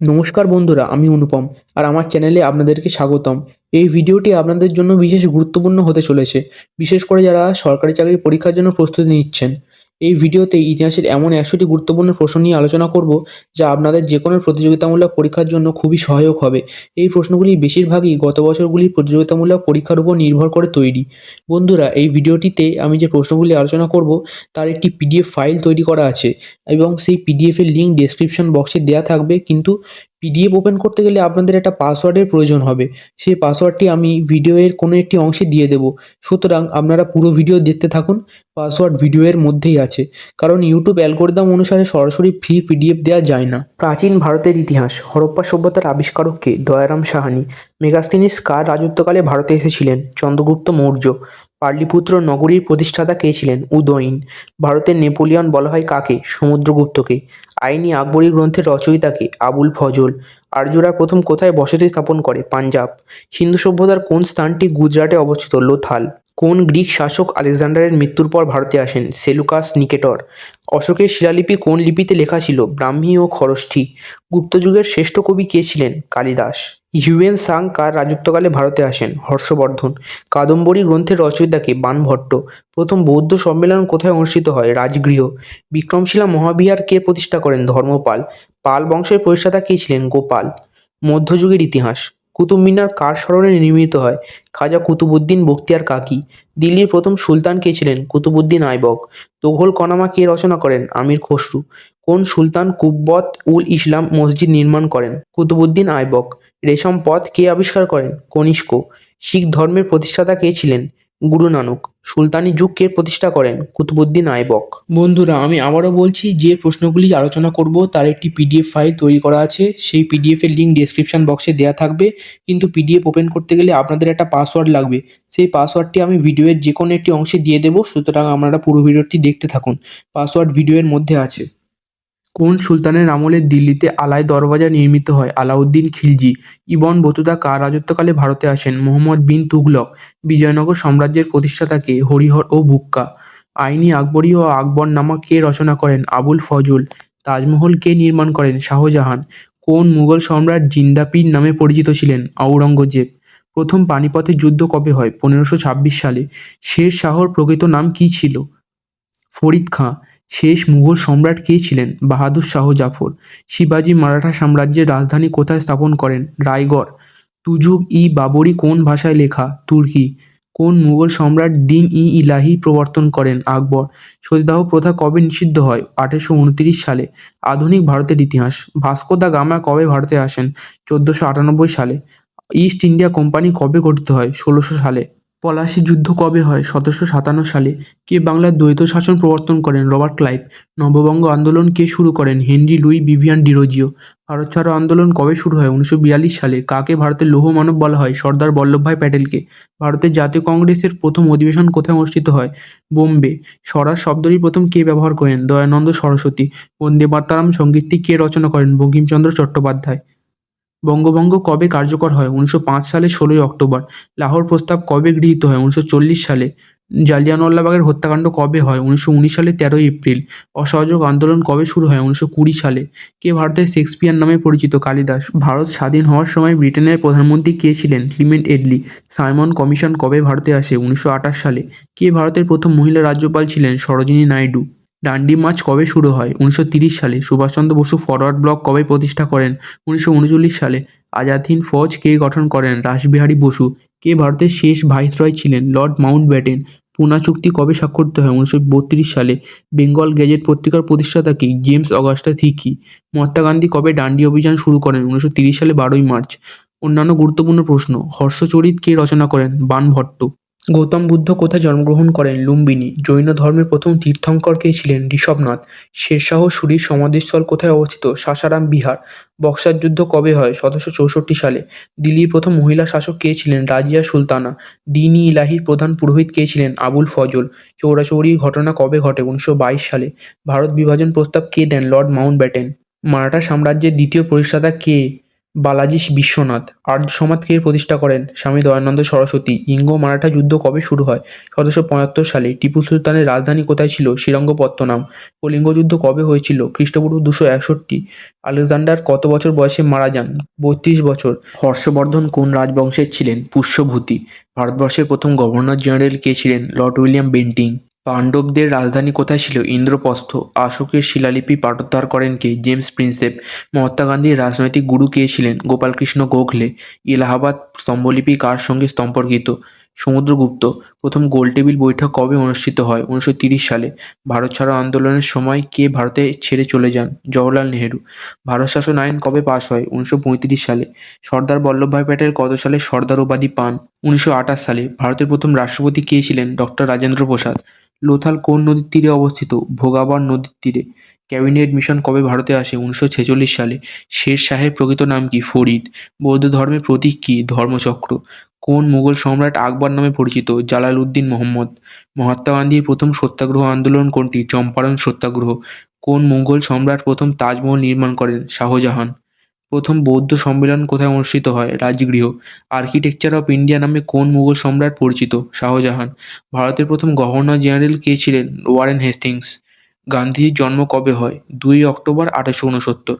নমস্কার বন্ধুরা, আমি অনুপম আর আমার চ্যানেলে আপনাদেরকে স্বাগতম। এই ভিডিওটি আপনাদের জন্য বিশেষ গুরুত্বপূর্ণ হতে চলেছে। বিশেষ করে যারা সরকারি চাকরির পরীক্ষার জন্য প্রস্তুতি নিচ্ছেন। এই ভিডিওতে ইতিহাসের এমন একশোটি গুরুত্বপূর্ণ প্রশ্ন নিয়ে আলোচনা করব যা আপনাদের যে কোনো প্রতিযোগিতামূলক পরীক্ষার জন্য খুবই সহায়ক হবে। এই প্রশ্নগুলি বেশিরভাগই গত বছরগুলির প্রতিযোগিতামূলক পরীক্ষার উপর নির্ভর করে তৈরি। বন্ধুরা, এই ভিডিওটিতে আমি যে প্রশ্নগুলি আলোচনা করব, তার একটি পিডিএফ ফাইল তৈরি করা আছে এবং সেই পিডিএফের লিঙ্ক ডেসক্রিপশন বক্সে দেওয়া থাকবে। কিন্তু পিডিএফ ওপেন করতে গেলে আপনাদের একটা পাসওয়ার্ডের প্রয়োজন হবে। সেই পাসওয়ার্ডটি আমি ভিডিওয়ের কোনো একটি অংশে দিয়ে দেব। সুতরাং আপনারা পুরো ভিডিও দেখতে থাকুন পাসওয়ার্ড ভিডিওয়ের মধ্যেই আছে। কারণ ইউটিউব অ্যালগোরিদম অনুসারে সরাসরি ফ্রি পিডিএফ দেওয়া যায় না। প্রাচীন ভারতের ইতিহাস, হরপ্পা সভ্যতার আবিষ্কারককে দয়ারাম সাহানি, মেগাস্তিনিস কার রাজত্বকালে ভারতে এসেছিলেন, চন্দ্রগুপ্ত মৌর্য। পাটলিপুত্র নগরীর প্রতিষ্ঠাতা কে ছিলেন? উদয়ন। ভারতের নেপোলিয়ন বলা হয় কাকে? সমুদ্রগুপ্তকে। আইনি আকবরী গ্রন্থের রচয়িতাকে আবুল ফজল। আর্যরা প্রথম কোথায় বসতি স্থাপন করে? পাঞ্জাব। সিন্ধু সভ্যতার কোন স্থানটি গুজরাটে অবস্থিত? লোথাল। কোন গ্রিক শাসক আলেকজান্ডারের মৃত্যুর পর ভারতে আসেন? Seleucus Nicator. অশোকের শিলালিপি কোন লিপিতে লেখা ছিল? ব্রাহ্মী ও খরষ্ঠী। গুপ্তযুগের শ্রেষ্ঠ কবি কে ছিলেন? কালিদাস। হিউয়েন সাং কার রাজত্বকালে ভারতে আসেন? হর্ষবর্ধন। কাদম্বরী গ্রন্থের রচয়িতাকে বাণভট্ট প্রথম বৌদ্ধ সম্মেলন কোথায় অনুষ্ঠিত হয়? রাজগৃহ। বিক্রমশিলা মহাবিহার কে প্রতিষ্ঠা করেন? ধর্মপাল। পাল বংশের প্রতিষ্ঠাতা কে ছিলেন? গোপাল। মধ্যযুগের ইতিহাস। কুতুব মিনার কার স্মরণে নির্মিত হয়? খাজা কুতুবুদ্দিন বক্তিয়ার কাকি। দিল্লির প্রথম সুলতান কে ছিলেন? কুতুবুদ্দিন আইবক। তোঘল কনামা কে রচনা করেন? আমির খসরু। কোন সুলতান কুব্বত উল ইসলাম মসজিদ নির্মাণ করেন? কুতুবুদ্দিন আইবক। রেশম পথ কে আবিষ্কার করেন? কনিষ্ক। শিখ ধর্মের প্রতিষ্ঠাতা কে ছিলেন? গুরু নানক, সুলতানি যুগ কে প্রতিষ্ঠা করেন কুতুবুদ্দিন আইবক। বন্ধুরা, আমি আবারও বলছি, যে প্রশ্নগুলি আলোচনা করব, তার একটি পিডিএফ ফাইল তৈরি করা আছে। সেই পিডিএফ এর লিঙ্ক ডেসক্রিপশন বক্সে দেওয়া থাকবে। কিন্তু পিডিএফ ওপেন করতে গেলে আপনাদের একটা পাসওয়ার্ড লাগবে। সেই পাসওয়ার্ডটি আমি ভিডিওর যে কোনো একটি অংশে দিয়ে দেবো। সুতরাং আপনারা পুরো ভিডিওটি দেখতে থাকুন। পাসওয়ার্ড ভিডিওর মধ্যে আছে। কোন সুলতানের আমলে দিল্লিতে আলাই দরওয়াজা নির্মিত হয়? আলাউদ্দিন খিলজি। ইবন বতুতা কার রাজত্বকালে ভারতে আসেন? মোহাম্মদ বিন তুগলক। বিজয়নগর সাম্রাজ্যের প্রতিষ্ঠাতাকে হরিহর ও বুক্কা। আইনি আকবরী ও আকবর নামা কে রচনা করেন? আবুল ফজল। তাজমহল কে নির্মাণ করেন? শাহজাহান। কোন মুঘল সম্রাট জিন্দাপীর নামে পরিচিত ছিলেন? আওরঙ্গজেব প্রথম পানিপথের যুদ্ধ কবে হয়? পনেরোশো ছাব্বিশ সালে। শের শাহর প্রকৃত নাম কী ছিল? ফরিদ খাঁ। শেষ মুঘল সম্রাট কে ছিলেন? বাহাদুর শাহ জাফর। শিবাজি মারাঠা সাম্রাজ্যের রাজধানী কোথায় স্থাপন করেন? রায়গড়। তুজুক ই বাবরি কোন ভাষায় লেখা? তুর্কি। কোন মুঘল সম্রাট দিন ই ইলাহি প্রবর্তন করেন? আকবর। সতীদাহ প্রথা কবে নিষিদ্ধ হয়? আঠেরোশো উনত্রিশ সালে। আধুনিক ভারতের ইতিহাস। ভাস্কো দা গামা কবে ভারতে আসেন? চোদ্দোশো আটানব্বই সালে। ইস্ট ইন্ডিয়া কোম্পানি কবে গঠিত হয়? ষোলোশো সালে। পলাশী যুদ্ধ কবে হয়? সতেরোশো সাতান্ন সালে। কে বাংলার দ্বৈত শাসন প্রবর্তন করেন? Robert Clive. নববঙ্গ আন্দোলন কে শুরু করেন? Henry Louis Vivian Derozio. Bharat ছাড়ো আন্দোলন কবে শুরু হয়? উনিশশো বিয়াল্লিশ সালে। কাকে ভারতের লৌহ মানব বলা হয়? সর্দার বল্লভভাই প্যাটেলকে। ভারতের জাতীয় কংগ্রেসের প্রথম অধিবেশন কোথায় অনুষ্ঠিত হয়? বোম্বে। স্বরাজ শব্দটি প্রথম কে ব্যবহার করেন? দয়ানন্দ সরস্বতী। বন্দে মাতারাম সঙ্গীতটি কে রচনা করেন? বঙ্কিমচন্দ্র চট্টোপাধ্যায়। বঙ্গভঙ্গ কবে কার্যকর হয়? উনিশশো সালের ষোলোই অক্টোবর। লাহোর প্রস্তাব কবে গৃহীত হয়? উনিশশো চল্লিশ সালে জালিয়ানওয়ালাবাগের হত্যাকাণ্ড কবে হয়? উনিশশো উনিশ সালে তেরোই এপ্রিল। অসহযোগ আন্দোলন কবে শুরু হয়? উনিশশো কুড়ি সালে। কে ভারতের শেক্সপিয়ার নামে পরিচিত? কালিদাস। ভারত স্বাধীন হওয়ার সময় ব্রিটেনের প্রধানমন্ত্রী কে ছিলেন? Clement Attlee. সাইমন কমিশন কবে ভারতে আসে? উনিশশো আঠাশ সালে। কে ভারতের প্রথম মহিলা রাজ্যপাল ছিলেন? সরোজিনী নাইডু। ডান্ডি মার্চ কবে শুরু হয়? উনিশশো সালে। সুভাষচন্দ্র বসু ফরওয়ার্ড ব্লক কবে প্রতিষ্ঠা করেন? উনিশশো উনচল্লিশ সালে। আজাদ হিন্দ ফৌজ কে গঠন করেন? রাসবিহারী বসু। কে ভারতের শেষ ভাইসরয় ছিলেন? লর্ড মাউন্ট ব্যাটেন পুনা চুক্তি কবে স্বাক্ষরিত হয়? উনিশশো বত্রিশ সালে। বেঙ্গল গেজেট পত্রিকার প্রতিষ্ঠাতা কি? James Augustus Hicky Mahatma Gandhi কবে ডান্ডি অভিযান শুরু করেন? উনিশশো সালে বারোই মার্চ। অন্যান্য গুরুত্বপূর্ণ প্রশ্ন। হর্ষচরিত কে রচনা করেন? বাণভট্ট গৌতম বুদ্ধ কোথায় জন্মগ্রহণ করেন? লুম্বিনী। জৈন ধর্মের প্রথম তীর্থঙ্কর কে ছিলেন ঋষভনাথ। শেরশাহ সুরীর সমাধিস্থল কোথায় অবস্থিত? সাসারাম বিহার। বক্সার যুদ্ধ কবে হয়? সতেরোশো চৌষট্টি সালে। দিল্লির প্রথম মহিলা শাসক কে ছিলেন? রাজিয়া সুলতানা। দিন-ই ইলাহির প্রধান পুরোহিত কে ছিলেন? আবুল ফজল। চৌরাচৌরির ঘটনা কবে ঘটে? উনিশশো বাইশ সালে। ভারত বিভাজন প্রস্তাব কে দেন? লর্ড মাউন্ট ব্যাটেন মারাঠা সাম্রাজ্যের দ্বিতীয় প্রতিষ্ঠাতা কে? বালাজি বিশ্বনাথ। আর্য সমাজকে প্রতিষ্ঠা করেন স্বামী দয়ানন্দ সরস্বতী। ইঙ্গ মারাঠা যুদ্ধ কবে শুরু হয়? সতেরোশো পঁয়াত্তর সালে টিপু সুলতানের রাজধানী কোথায় ছিল? শ্রীরঙ্গপত্তনম। কলিঙ্গ যুদ্ধ কবে হয়েছিল? খ্রিস্টপূর্ব দুশো একষট্টি। আলেকজান্ডার কত বছর বয়সে মারা যান? বত্রিশ বছর। হর্ষবর্ধন কোন রাজবংশের ছিলেন? পুষ্যভূতি। ভারতবর্ষের প্রথম গভর্নর জেনারেল কে ছিলেন? Lord William Bentinck. পাণ্ডবদের রাজধানী কোথায় ছিল? ইন্দ্রপ্রস্থ, অশোকের শিলালিপি পাঠোদ্ধার করেন কে? জেমস প্রিন্সেপ, মহাত্মা গান্ধীর রাজনৈতিক গুরু কে ছিলেন? গোপালকৃষ্ণ গোখলে, এলাহাবাদ স্তম্ভলিপি কার সঙ্গে সম্পর্কিত? সমুদ্রগুপ্ত, প্রথম গোলটেবিল বৈঠক কবে অনুষ্ঠিত হয়? উনিশশো সালে। ভারত ছাড়ো আন্দোলনের সময় কে ভারতে ছেড়ে চলে যান? জওহরলাল নেহেরু। ভারত শাসন আইন কবে পাশ হয়? উনিশশো পঁয়ত্রিশ সালে। সর্দার বল্লভভাই প্যাটেল কত সালে সর্দার উপাধি পান? উনিশশো আঠাশ সালে। ভারতের প্রথম রাষ্ট্রপতি কে ছিলেন? ডক্টর রাজেন্দ্র প্রসাদ। লোথাল কোন নদীর তীরে অবস্থিত? ভোগাবর নদীর তীরে। ক্যাবিনেট মিশন কবে ভারতে আসে? উনিশশো ছেচল্লিশ সালে। শের শাহের প্রকৃত নাম কি? ফরিদ। বৌদ্ধ ধর্মের প্রতীক কি? ধর্মচক্র। কোন মুঘল সম্রাট আকবর নামে পরিচিত? জালালউদ্দিন মোহাম্মদ। মহাত্মা গান্ধীর প্রথম সত্যাগ্রহ আন্দোলন কোনটি? চম্পারণ সত্যাগ্রহ। কোন মুঘল সম্রাট প্রথম তাজমহল নির্মাণ করেন? শাহজাহান। প্রথম বৌদ্ধ সম্মেলন কোথায় অনুষ্ঠিত হয়? রাজগৃহ। আর্কিটেকচার অফ ইন্ডিয়া নামে কোন মুঘল সম্রাট পরিচিত? শাহজাহান। ভারতের প্রথম গভর্নর জেনারেল কে ছিলেন? Warren Hastings. গান্ধীজির জন্ম কবে হয়? দুই অক্টোবর আঠারোশো উনসত্তর।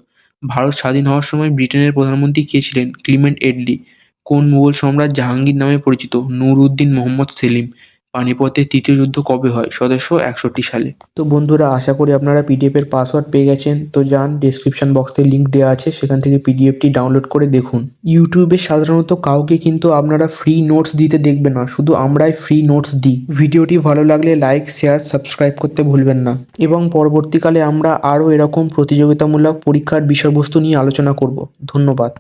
ভারত স্বাধীন হওয়ার সময় ব্রিটেনের প্রধানমন্ত্রী কে ছিলেন? Clement Attlee. কোন মুঘল সম্রাট জাহাঙ্গীর নামে পরিচিত? নূর উদ্দিন মোহাম্মদ সেলিম। পানিপথের তৃতীয় যুদ্ধ কবে হয়? সতেরোশো একষট্টি সালে। তো বন্ধুরা, আশা করি আপনারা পিডিএফের পাসওয়ার্ড পেয়ে গেছেন। তো যান ডিসক্রিপশন বক্সে লিঙ্ক দেওয়া আছে। সেখান থেকে পিডিএফটি ডাউনলোড করে দেখুন। ইউটিউবে সাধারণত কাউকে কিন্তু আপনারা ফ্রি নোটস দিতে দেখবেন না। শুধু আমরাই ফ্রি নোটস দিই। ভিডিওটি ভালো লাগলে লাইক শেয়ার সাবস্ক্রাইব করতে ভুলবেন না। এবং পরবর্তীকালে আমরা আরও এরকম প্রতিযোগিতামূলক পরীক্ষার বিষয়বস্তু নিয়ে আলোচনা করব। ধন্যবাদ।